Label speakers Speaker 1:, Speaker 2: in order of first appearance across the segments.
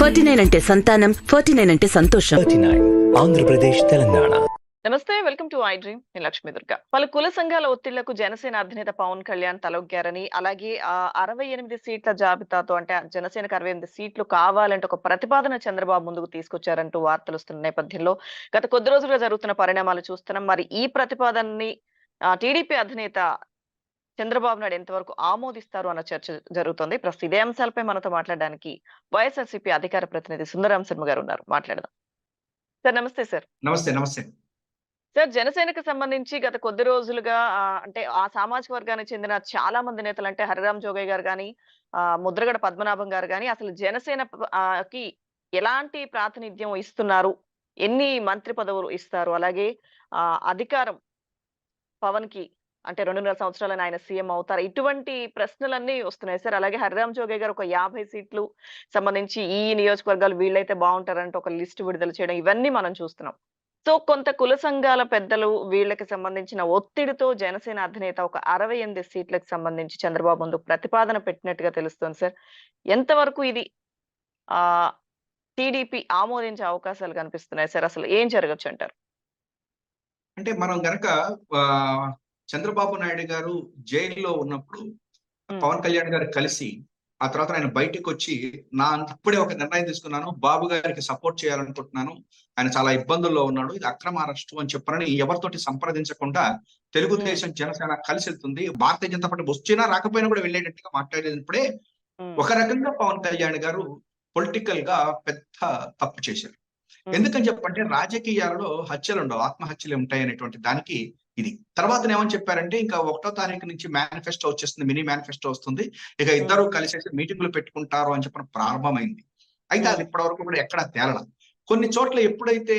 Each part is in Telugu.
Speaker 1: ఫార్టీ నైన్ అంటే సంతానం ఫార్టీ నైన్ అంటే సంతోషం.
Speaker 2: ఆంధ్రప్రదేశ్ తెలంగాణ.
Speaker 3: నమస్తే వెల్కమ్ టు ఐ డ్రీమ్. నేను లక్ష్మీ దుర్గా పలు కుల సంఘాల ఒత్తిళ్ళకు జనసేన అధినేత పవన్ కళ్యాణ్ తలొగ్గారని అలాగే ఆ అరవై ఎనిమిది సీట్ల జాబితాతో అంటే జనసేనకు అరవై ఎనిమిది సీట్లు కావాలంటే ఒక ప్రతిపాదన చంద్రబాబు ముందుకు తీసుకొచ్చారంటూ వార్తలు వస్తున్న నేపథ్యంలో గత కొద్ది రోజులుగా జరుగుతున్న పరిణామాలు చూస్తున్నాం. మరి ఈ ప్రతిపాదనని టీడీపీ అధినేత చంద్రబాబు నాయుడు ఎంతవరకు ఆమోదిస్తారు అన్న చర్చ జరుగుతోంది. ప్రస్తుతం ఇదే అంశాలపై మనతో మాట్లాడడానికి వైఎస్ఆర్సీపీ అధికార ప్రతినిధి సుందరాం శర్మ గారు ఉన్నారు. మాట్లాడదాం. సార్ నమస్తే సార్.
Speaker 4: నమస్తే నమస్తే.
Speaker 3: సార్ జనసేనకు సంబంధించి గత కొద్ది రోజులుగా ఆ, అంటే ఆ సామాజిక వర్గానికి చెందిన చాలా మంది నేతలు అంటే హరిరామ్ జోగయ్య గారు కానీ ముద్రగడ పద్మనాభం గారు కానీ అసలు జనసేన ఆ, కి ఎలాంటి ప్రాతినిధ్యం ఇస్తున్నారు? ఎన్ని మంత్రి పదవులు ఇస్తారు? అలాగే ఆ అధికారం పవన్కి అంటే రెండున్నర సంవత్సరాలను ఆయన సీఎం అవుతారు? ఇటువంటి ప్రశ్నలన్నీ వస్తున్నాయి. సార్ అలాగే హరిరామ్ జోగే గారు ఒక యాభై సీట్లు సంబంధించి ఈ నియోజకవర్గాలు వీళ్ళైతే బాగుంటారంటే ఒక లిస్ట్ విడుదల చేయడం ఇవన్నీ మనం చూస్తున్నాం. సో కొంత కుల సంఘాల పెద్దలు వీళ్ళకి సంబంధించిన ఒత్తిడితో జనసేన అధినేత ఒక అరవై ఎనిమిది సీట్లకు సంబంధించి చంద్రబాబు ముందు ప్రతిపాదన పెట్టినట్టుగా తెలుస్తుంది సార్. ఎంతవరకు ఇది ఆ టీడీపీ ఆమోదించే అవకాశాలు కనిపిస్తున్నాయి సార్? అసలు ఏం జరగచ్చు అంటారు?
Speaker 4: అంటే మనం గనక చంద్రబాబు నాయుడు గారు జైల్లో ఉన్నప్పుడు. పవన్ కళ్యాణ్ గారు కలిసి ఆ తర్వాత ఆయన బయటికి వచ్చి నా ఇప్పుడే ఒక నిర్ణయం తీసుకున్నాను బాబు గారికి సపోర్ట్ చేయాలనుకుంటున్నాను ఆయన చాలా ఇబ్బందుల్లో ఉన్నాడు ఇది అక్రమ అరెస్టు అని చెప్పనని ఎవరితోటి సంప్రదించకుండా తెలుగుదేశం జనసేన కలిసి వెళ్తుంది భారతీయ జనతా పార్టీ వచ్చినా రాకపోయినా కూడా వెళ్ళేటట్టుగా మాట్లాడేటప్పుడే ఒక రకంగా పవన్ కళ్యాణ్ గారు పొలిటికల్గా పెద్ద తప్పు చేశారు. ఎందుకని చెప్పంటే రాజకీయాలలో హత్యలు ఉండవు ఆత్మహత్యలు ఉంటాయి అనేటువంటి దానికి ఇది. తర్వాత ఏమని చెప్పారంటే ఇంకా ఒకటో తారీఖు నుంచి మేనిఫెస్టో వచ్చేస్తుంది మినీ మేనిఫెస్టో వస్తుంది. ఇక ఇద్దరు కలిసేసి మీటింగులు పెట్టుకుంటారు అని చెప్పిన ప్రారంభమైంది. అయితే అది ఇప్పటి వరకు కూడా ఎక్కడ తేలడం. కొన్ని చోట్ల ఎప్పుడైతే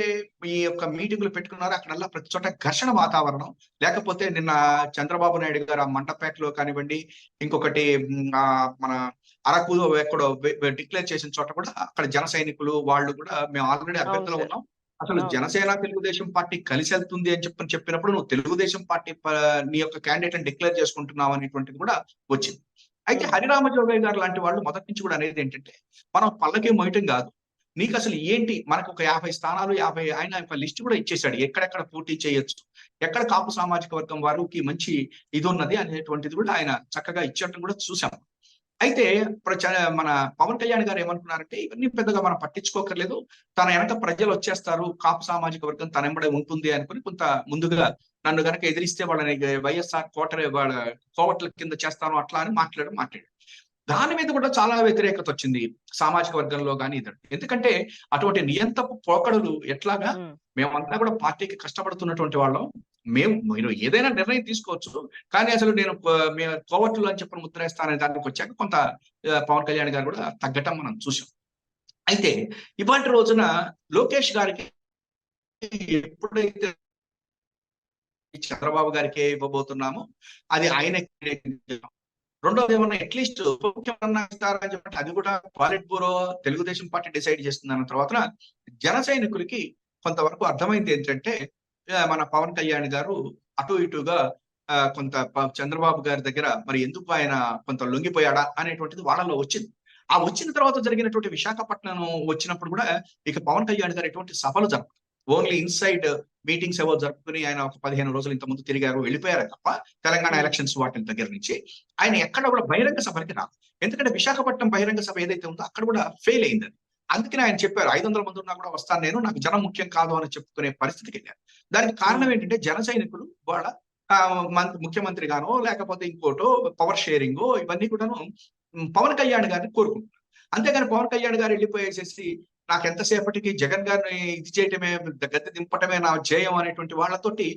Speaker 4: ఈ యొక్క మీటింగులు పెట్టుకున్నారో అక్కడల్లా ప్రతి చోట ఘర్షణ వాతావరణం. లేకపోతే నిన్న చంద్రబాబు నాయుడు గారు ఆ మంటపేటలో కానివ్వండి ఇంకొకటి మన అరకు ఎక్కడో డిక్లేర్ చేసిన చోట కూడా అక్కడ జన సైనికులు వాళ్ళు కూడా మేము ఆల్రెడీ అభ్యర్థులు. ఉన్నాం. అసలు. జనసేన తెలుగుదేశం పార్టీ కలిసి వెళ్తుంది అని చెప్పని చెప్పినప్పుడు నువ్వు తెలుగుదేశం పార్టీ నీ యొక్క క్యాండిడేట్ డిక్లేర్ చేసుకుంటున్నావు అనేటువంటిది కూడా వచ్చింది. అయితే. హరిరామ జోగయ్య గారు లాంటి వాళ్ళు మొదటి నుంచి కూడా అనేది ఏంటంటే మనం పళ్ళకి మోయటం కాదు. నీకు అసలు ఏంటి? మనకు ఒక యాభై స్థానాలు యాభై ఆయన ఒక లిస్ట్ కూడా ఇచ్చేశాడు. ఎక్కడెక్కడ పోటీ చేయొచ్చు? ఎక్కడ కాపు సామాజిక వర్గం వారికి మంచి ఇది ఉన్నది అనేటువంటిది కూడా ఆయన చక్కగా ఇచ్చటం కూడా చూసాం అయితే మన పవన్ కళ్యాణ్ గారు ఏమనుకున్నారంటే ఇవన్నీ పెద్దగా మనం పట్టించుకోకర్లేదు. తన వెనక ప్రజలు వచ్చేస్తారు కాపు సామాజిక వర్గం తన వెంబడే ఉంటుంది అనుకుని కొంత ముందుగా నన్ను గనక ఎదిరిస్తే వాళ్ళని వైఎస్ఆర్ కోటరే వాళ్ళ కోవట్ల కింద చేస్తాను అట్లా అని మాట్లాడడం మాట్లాడాడు. దాని మీద కూడా చాలా వ్యతిరేకత వచ్చింది సామాజిక వర్గంలో కానీ ఇద్దరు ఎందుకంటే అటువంటి నియంతపు పోకడలు ఎట్లాగా మేమంతా కూడా పార్టీకి కష్టపడుతున్నటువంటి వాళ్ళం. మేము మీరు ఏదైనా నిర్ణయం తీసుకోవచ్చు. కానీ అసలు నేను మేము కోవట్లు అని చెప్పిన ముద్రేస్తాననే దానికి వచ్చాక కొంత పవన్ కళ్యాణ్ గారు కూడా తగ్గటం మనం చూసాం అయితే ఇవాటి రోజున లోకేష్ గారికి ఎప్పుడైతే చంద్రబాబు గారికి ఇవ్వబోతున్నామో అది ఆయన రెండోది ఏమన్నా అట్లీస్ట్ ముఖ్యమన్నా ఇస్తారని చెప్పంటే అది కూడా politburo Telugu Desam party decide చేస్తుంది అన్న తర్వాత జన సైనికులకి కొంతవరకు అర్థమైంది ఏంటంటే మన పవన్ కళ్యాణ్ గారు అటు ఇటుగా కొంత చంద్రబాబు గారి దగ్గర మరి ఎందుకు ఆయన కొంత లొంగిపోయాడా అనేటువంటిది వాళ్ళలో వచ్చింది. ఆ వచ్చిన తర్వాత జరిగినటువంటి విశాఖపట్నం వచ్చినప్పుడు కూడా ఇక పవన్ కళ్యాణ్ గారు ఎటువంటి సభలు జరపరు ఓన్లీ ఇన్సైడ్ మీటింగ్స్ ఏవో జరుపుకుని ఆయన ఒక పదిహేను రోజులు ఇంత ముందు తిరిగారు వెళ్ళిపోయారు తప్ప తెలంగాణ
Speaker 3: Hmm.
Speaker 4: ఎలక్షన్స్ వాటి దగ్గర నుంచి ఆయన ఎక్కడ కూడా బహిరంగ సభలకి రాదు ఎందుకంటే విశాఖపట్నం బహిరంగ సభ ఏదైతే ఉందో అక్కడ కూడా ఫెయిల్ అయింది అందుకని ఆయన చెప్పారు ఐదు వందల మంది ఉన్నా కూడా వస్తాను నేను నాకు జనం ముఖ్యం కాదు అని చెప్పుకునే పరిస్థితికి వెళ్ళారు. దానికి కారణం ఏంటంటే జన సైనికులు వాళ్ళ ఆ, మంత్రి ముఖ్యమంత్రి గానో లేకపోతే ఇంకోటో పవర్ షేరింగ్ ఇవన్నీ కూడాను పవన్ కళ్యాణ్ గారిని కోరుకుంటున్నారు. అంతేగాని పవన్ కళ్యాణ్ గారు వెళ్ళిపోయేసేసి నాకు ఎంతసేపటికి జగన్ గారిని ఇది చేయటమే గద్దె దింపటమే నా జయం అనేటువంటి వాళ్ళతోటి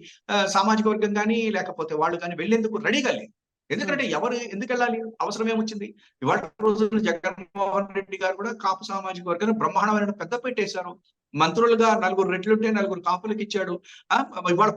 Speaker 4: సామాజిక వర్గం కానీ లేకపోతే వాళ్ళు కానీ వెళ్ళేందుకు రెడీగా లేదు ఎందుకంటే ఎవరు ఎందుకు వెళ్ళాలి? అవసరం ఏమొచ్చింది? ఇవాళ రోజున జగన్మోహన్ రెడ్డి గారు కూడా కాపు సామాజిక వర్గాన్ని బ్రహ్మాండమైన పెద్ద పెట్టేశారు మంత్రులుగా నలుగురు రెట్లుంటే నలుగురు కాపులకు ఇచ్చాడు. ఇవాళ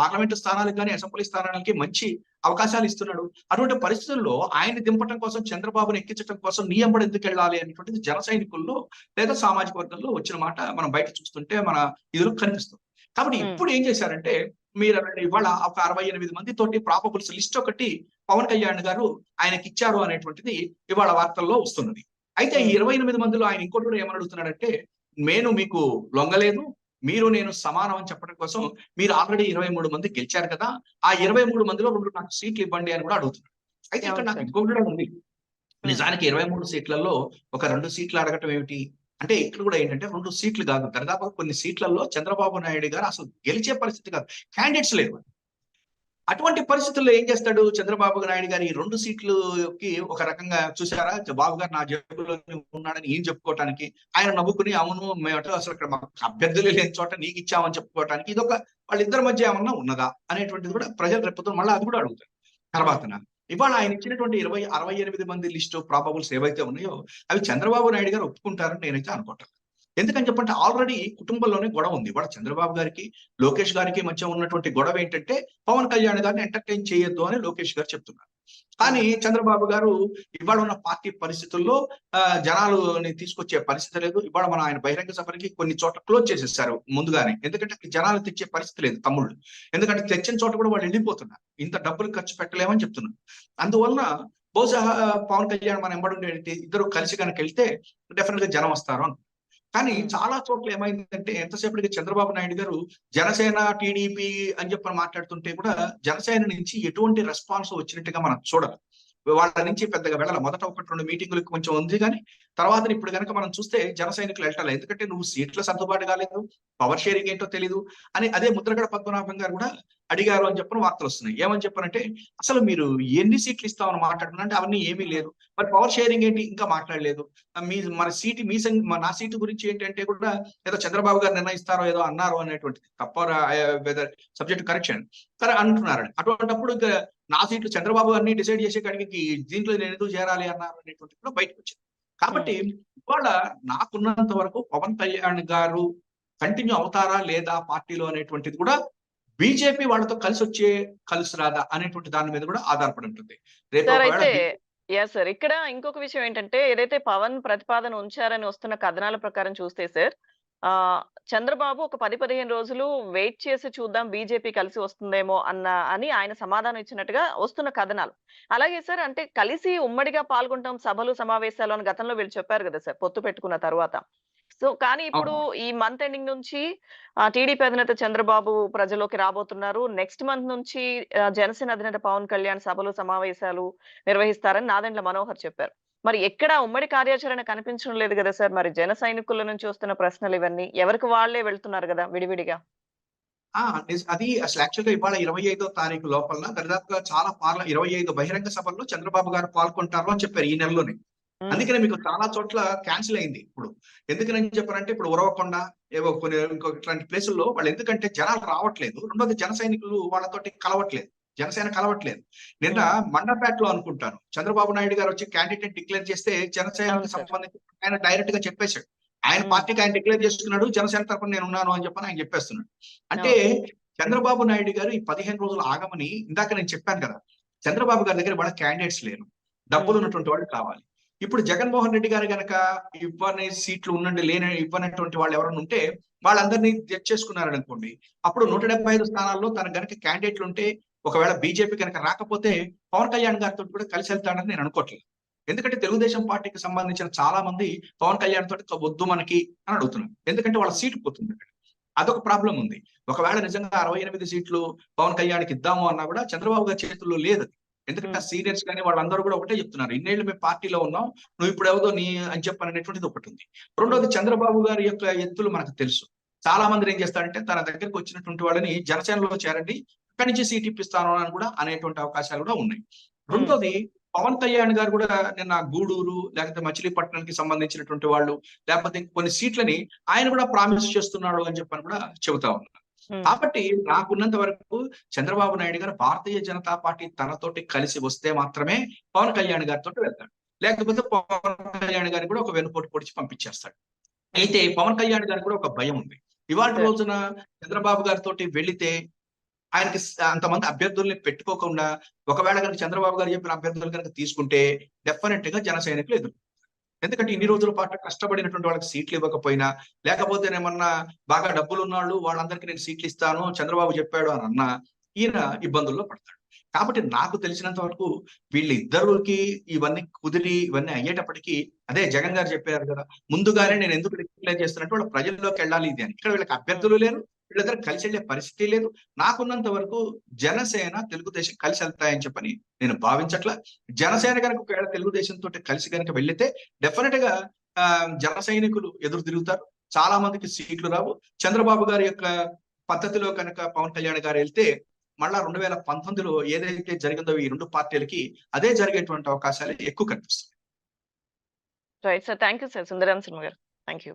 Speaker 4: పార్లమెంటు స్థానాలకు కానీ అసెంబ్లీ స్థానాలకి మంచి అవకాశాలు ఇస్తున్నాడు. అటువంటి పరిస్థితుల్లో ఆయన దింపటం కోసం చంద్రబాబుని ఎక్కించడం కోసం నీ ఎంబడి ఎందుకు వెళ్ళాలి అనేటువంటిది జన సైనికుల్లో లేదా సామాజిక వర్గంలో వచ్చిన మాట మనం బయట చూస్తుంటే మన ఇదిలో కనిపిస్తుంది. కాబట్టి
Speaker 3: Hmm.
Speaker 4: ఇప్పుడు ఏం చేశారంటే మీరు ఇవాళ ఒక అరవై ఎనిమిది మంది తోటి ప్రాపబుల్స్ లిస్ట్ ఒకటి పవన్ కళ్యాణ్ గారు ఆయనకి ఇచ్చారు అనేటువంటిది ఇవాళ వార్తల్లో వస్తున్నది. అయితే ఈ. ఇరవై ఎనిమిది మందిలో ఆయన ఇంకోటి కూడా ఏమని అడుగుతున్నాడంటే నేను మీకు లొంగలేదు మీరు నేను సమానం అని చెప్పడం కోసం మీరు ఆల్రెడీ ఇరవై మూడు మంది గెలిచారు కదా ఆ ఇరవై మూడు మందిలో రెండు నాకు సీట్లు ఇవ్వండి అని కూడా అడుగుతున్నాడు. అయితే ఇక్కడ నాకు. ఇంకొకటి కూడా ఉంది. నిజానికి ఇరవై మూడు సీట్లలో ఒక రెండు సీట్లు అడగటం ఏమిటి? అంటే ఇక్కడ కూడా ఏంటంటే రెండు సీట్లు కాదు. దాదాపు కొన్ని సీట్లలో చంద్రబాబు నాయుడు గారు అసలు గెలిచే పరిస్థితి కాదు. క్యాండిడేట్స్ లేరు అటువంటి పరిస్థితుల్లో ఏం చేస్తాడు చంద్రబాబు నాయుడు గారు? ఈ రెండు సీట్లుకి ఒక రకంగా చూసారా? బాబు గారు నా జేబులో ఉన్నాడని ఏం చెప్పుకోవటానికి? ఆయన నవ్వుకుని అవును మేము అసలు ఇక్కడ మాకు అభ్యర్థులు లేని చోట నీకు ఇచ్చామని చెప్పుకోవటానికి ఇది ఒక వాళ్ళిద్దరి మధ్య ఏమన్నా ఉన్నదా? అనేటువంటిది కూడా ప్రజలు రేపుతో మళ్ళీ అది కూడా అడుగుతారు. తర్వాతన ఇవాళ ఆయన ఇచ్చినటువంటి ఇరవై అరవై ఎనిమిది మంది లిస్టు ప్రాబబుల్స్ ఏవైతే ఉన్నాయో అవి చంద్రబాబు నాయుడు గారు ఒప్పుకుంటారని నేనైతే అనుకుంటాను ఎందుకని చెప్పంటే ఆల్రెడీ కుటుంబంలోనే గొడవ ఉంది. ఇవాళ చంద్రబాబు గారికి లోకేష్ గారికి మధ్య ఉన్నటువంటి గొడవ ఏంటంటే పవన్ కళ్యాణ్ గారిని ఎంటర్టైన్ చేయొద్దు అని లోకేష్ గారు చెప్తున్నారు. కానీ చంద్రబాబు గారు ఇవాళ ఉన్న పార్టీ పరిస్థితుల్లో ఆ, జనాలని తీసుకొచ్చే పరిస్థితి లేదు. ఇవాళ మన ఆయన బహిరంగ సభకి కొన్ని చోట్ల క్లోజ్ చేసేసారు ముందుగానే. ఎందుకంటే జనాలు తెచ్చే పరిస్థితి లేదు తమ్ముళ్ళు. ఎందుకంటే తెచ్చిన చోట కూడా వాళ్ళు వెళ్ళిపోతున్నారు. ఇంత డబ్బులు ఖర్చు పెట్టలేమని చెప్తున్నారు. అందువలన బహుశా పవన్ కళ్యాణ్ మన ఎంబడి ఇద్దరు కలిసి కనుక వెళ్తే డెఫినెట్గా జనం వస్తారు కానీ. చాలా చోట్ల ఏమైందంటే ఎంతసేపటికి చంద్రబాబు నాయుడు గారు జనసేన టీడీపీ అని చెప్పి మాట్లాడుతుంటే కూడా జనసేన నుంచి ఎటువంటి రెస్పాన్స్ వచ్చినట్టుగా మనం చూడాలి వాళ్ళ నుంచి పెద్దగా వెళ్ళాలి. మొదట ఒకటి రెండు మీటింగులకు కొంచెం ఉంది కానీ తర్వాత ఇప్పుడు కనుక మనం చూస్తే జన సైనికులు వెళ్ళాలి ఎందుకంటే నువ్వు సీట్ల సర్దుబాటు కాలేదు పవర్ షేరింగ్ ఏంటో తెలియదు అని అదే ముద్రగడ పద్మనాభం గారు కూడా అడిగారు అని చెప్పిన వార్తలు వస్తున్నాయి. ఏమని చెప్పారంటే అసలు మీరు ఎన్ని సీట్లు ఇస్తామని మాట్లాడుతున్నారంటే అవన్నీ ఏమీ లేదు. మరి పవర్ షేరింగ్ ఏంటి? ఇంకా మాట్లాడలేదు. మీ మన సీటు మీ నా సీటు గురించి ఏంటంటే కూడా ఏదో చంద్రబాబు గారు నిర్ణయిస్తారో ఏదో అన్నారో అనేటువంటిది. తప్ప వెదర్ సబ్జెక్ట్ కరెక్షన్ సరే అంటున్నారు అటువంటిప్పుడు నా సీట్లు చంద్రబాబు గారిని డిసైడ్ చేసే కాడికి దీంట్లో నేను ఎందుకు చేరాలి అన్నారు అనేటువంటిది కూడా బయటకు వచ్చింది. కాబట్టి ఇవాళ నాకున్నంత వరకు పవన్ కళ్యాణ్ గారు కంటిన్యూ అవుతారా లేదా పార్టీలో అనేటువంటిది కూడా బీజేపీ వాళ్ళతో కలిసి వచ్చే కలిసి రాదా అనేటువంటి దాని మీద కూడా ఆధారపడి ఉంటుంది. రేపు
Speaker 3: ఎస్ సార్ ఇక్కడ ఇంకొక విషయం ఏంటంటే ఏదైతే పవన్ ప్రతిపాదన ఉంచారని వస్తున్న కథనాల ప్రకారం చూస్తే సార్ ఆ చంద్రబాబు ఒక పది పదిహేను రోజులు వెయిట్ చేసి చూద్దాం బీజేపీ కలిసి వస్తుందేమో అన్న అని ఆయన సమాధానం ఇచ్చినట్టుగా వస్తున్న కథనాలు. అలాగే సార్ అంటే కలిసి ఉమ్మడిగా పాల్గొంటాం సభలు సమావేశాలు అని గతంలో వీళ్ళు చెప్పారు కదా సార్ పొత్తు పెట్టుకున్న తర్వాత. సో కానీ ఇప్పుడు ఈ మంత్ ఎండింగ్ నుంచి టీడీపీ అధినేత చంద్రబాబు ప్రజలోకి రాబోతున్నారు. నెక్స్ట్ మంత్ నుంచి జనసేన అధినేత పవన్ కళ్యాణ్ సభలు సమావేశాలు నిర్వహిస్తారని నాదెండ్ల మనోహర్ చెప్పారు. మరి ఎక్కడ ఉమ్మడి కార్యాచరణ కనిపించడం లేదు కదా సార్. మరి జన సైనికుల నుంచి వస్తున్న ప్రశ్నలు ఇవన్నీ ఎవరికి వాళ్ళే వెళ్తున్నారు కదా విడివిడిగా?
Speaker 4: అది అసలు యాక్చువల్గా ఇవాళ ఇరవై ఐదో తారీఖు లోపల దరిదాపుగా చాలా పార్ల ఇరవై ఐదు బహిరంగ సభల్లో చంద్రబాబు గారు పాల్గొంటారు అని చెప్పారు ఈ నెలలోనే. అందుకనే మీకు చాలా చోట్ల క్యాన్సిల్ అయింది ఇప్పుడు. ఎందుకని చెప్పారంటే ఇప్పుడు ఉరవకొండ ఏవో కొన్ని ఇంకొక ఇట్లాంటి ప్లేసుల్లో వాళ్ళు ఎందుకంటే జనాలు రావట్లేదు. రెండోది జన సైనికులు వాళ్ళతోటి కలవట్లేదు. జనసేన కలవట్లేదు. నిన్న మండపేటలో అనుకుంటాను. చంద్రబాబు నాయుడు గారు వచ్చి క్యాండిడేట్ డిక్లేర్ చేస్తే జనసేనకు. సంబంధించి ఆయన డైరెక్ట్గా చెప్పేశాడు. ఆయన
Speaker 3: ఉమ్.
Speaker 4: పార్టీకి ఆయన డిక్లేర్ చేసుకున్నాడు జనసేన తరపున నేను ఉన్నాను అని చెప్పని ఆయన చెప్పేస్తున్నాడు. అంటే చంద్రబాబు నాయుడు గారు ఈ పదిహేను రోజులు ఆగమని ఇందాక నేను చెప్పాను కదా చంద్రబాబు గారి దగ్గర వాళ్ళ క్యాండిడేట్స్ లేరు. డబ్బులు ఉన్నటువంటి వాళ్ళు కావాలి. ఇప్పుడు జగన్మోహన్ రెడ్డి గారు గనక ఇవ్వని సీట్లు ఉండండి లేని ఇవ్వనటువంటి వాళ్ళు ఎవరైనా ఉంటే వాళ్ళందరినీ తెచ్చేసుకున్నారని అనుకోండి అప్పుడు నూట డెబ్బై ఐదు స్థానాల్లో తన గనక క్యాండిడేట్లు ఉంటే ఒకవేళ బీజేపీ కనుక రాకపోతే పవన్ కళ్యాణ్ గారితో కూడా కలిసి వెళ్తాడని నేను అనుకోవట్లేదు. ఎందుకంటే తెలుగుదేశం పార్టీకి సంబంధించిన చాలా మంది పవన్ కళ్యాణ్ తోటి వద్దు మనకి అని అడుగుతున్నారు. ఎందుకంటే వాళ్ళ సీటు పోతుంది అక్కడ. అదొక ప్రాబ్లం ఉంది. ఒకవేళ నిజంగా అరవై ఎనిమిది సీట్లు పవన్ కళ్యాణ్కి ఇద్దాము అన్నా కూడా చంద్రబాబు గారి చేతుల్లో లేదు అది. ఎందుకంటే సీనియర్స్ కానీ వాళ్ళందరూ కూడా ఒకటే చెప్తున్నారు. ఇన్నేళ్ళు మేము పార్టీలో ఉన్నాం నువ్వు ఇప్పుడు ఎవదో నీ అని చెప్పనేటువంటిది ఒకటి ఉంది. రెండోది చంద్రబాబు గారి యొక్క ఎత్తులు మనకు తెలుసు. చాలా మంది ఏం చేస్తారంటే తన దగ్గరికి వచ్చినటువంటి వాళ్ళని జనసేనలో చేరండి అక్కడి నుంచి సీట్ ఇప్పిస్తాను అని కూడా అనేటువంటి అవకాశాలు కూడా ఉన్నాయి. రెండోది పవన్ కళ్యాణ్ గారు కూడా నిన్న గూడూరు లేకపోతే మచిలీపట్నానికి సంబంధించినటువంటి వాళ్ళు లేకపోతే కొన్ని సీట్లని ఆయన కూడా ప్రామిస్ చేస్తున్నాడు అని చెప్పని కూడా చెబుతా ఉన్నారు కాబట్టి నాకున్నంత వరకు చంద్రబాబు నాయుడు గారు భారతీయ జనతా పార్టీ తనతోటి కలిసి వస్తే మాత్రమే పవన్ కళ్యాణ్ గారితో వెళ్తాడు. లేకపోతే పవన్ కళ్యాణ్ గారిని కూడా ఒక వెనుపోటు పొడిచి పంపించేస్తాడు. అయితే పవన్ కళ్యాణ్ గారికి కూడా ఒక భయం ఉంది. ఇవాళ. రోజున చంద్రబాబు గారితో వెళితే ఆయనకి అంతమంది అభ్యర్థుల్ని పెట్టుకోకుండా ఒకవేళ కనుక చంద్రబాబు గారు చెప్పిన అభ్యర్థులు కనుక తీసుకుంటే డెఫినెట్గా జన సైనికులు ఎదురు. ఎందుకంటే ఇన్ని రోజుల పాటు కష్టపడినటువంటి వాళ్ళకి సీట్లు ఇవ్వకపోయినా లేకపోతే ఏమన్నా బాగా డబ్బులు ఉన్నాళ్ళు వాళ్ళందరికీ నేను సీట్లు ఇస్తాను చంద్రబాబు చెప్పాడు అని అన్నా ఈయన ఇబ్బందుల్లో పడతాడు. కాబట్టి నాకు తెలిసినంత వరకు వీళ్ళిద్దరికి ఇవన్నీ కుదిరి ఇవన్నీ అయ్యేటప్పటికీ అదే జగన్ గారు చెప్పారు కదా ముందుగానే నేను ఎందుకు డిక్లేర్ చేస్తున్నట్టు వాళ్ళ ప్రజల్లోకి వెళ్ళాలి ఇది అని. ఇక్కడ వీళ్ళకి అభ్యర్థులు లేరు వీళ్ళిద్దరు కలిసి వెళ్ళే పరిస్థితి లేదు. నాకున్నంత వరకు జనసేన తెలుగుదేశం కలిసి వెళ్తాయని చెప్పని నేను భావించట్ల. జనసేన కనుక ఒకవేళ తెలుగుదేశం తోటి కలిసి కనుక వెళ్తే డెఫినెట్గా జన సైనికులు ఎదురు తిరుగుతారు. చాలా మందికి సీట్లు రావు. చంద్రబాబు గారి యొక్క పద్ధతిలో కనుక పవన్ కళ్యాణ్ గారు వెళ్తే మళ్ళా రెండు వేల పంతొమ్మిదిలో ఏదైతే జరిగిందో ఈ రెండు పార్టీలకి అదే జరిగేటువంటి అవకాశాలు ఎక్కువ కనిపిస్తాయి.
Speaker 3: Right sir thank you sir Sundaram cinema garu. Thank you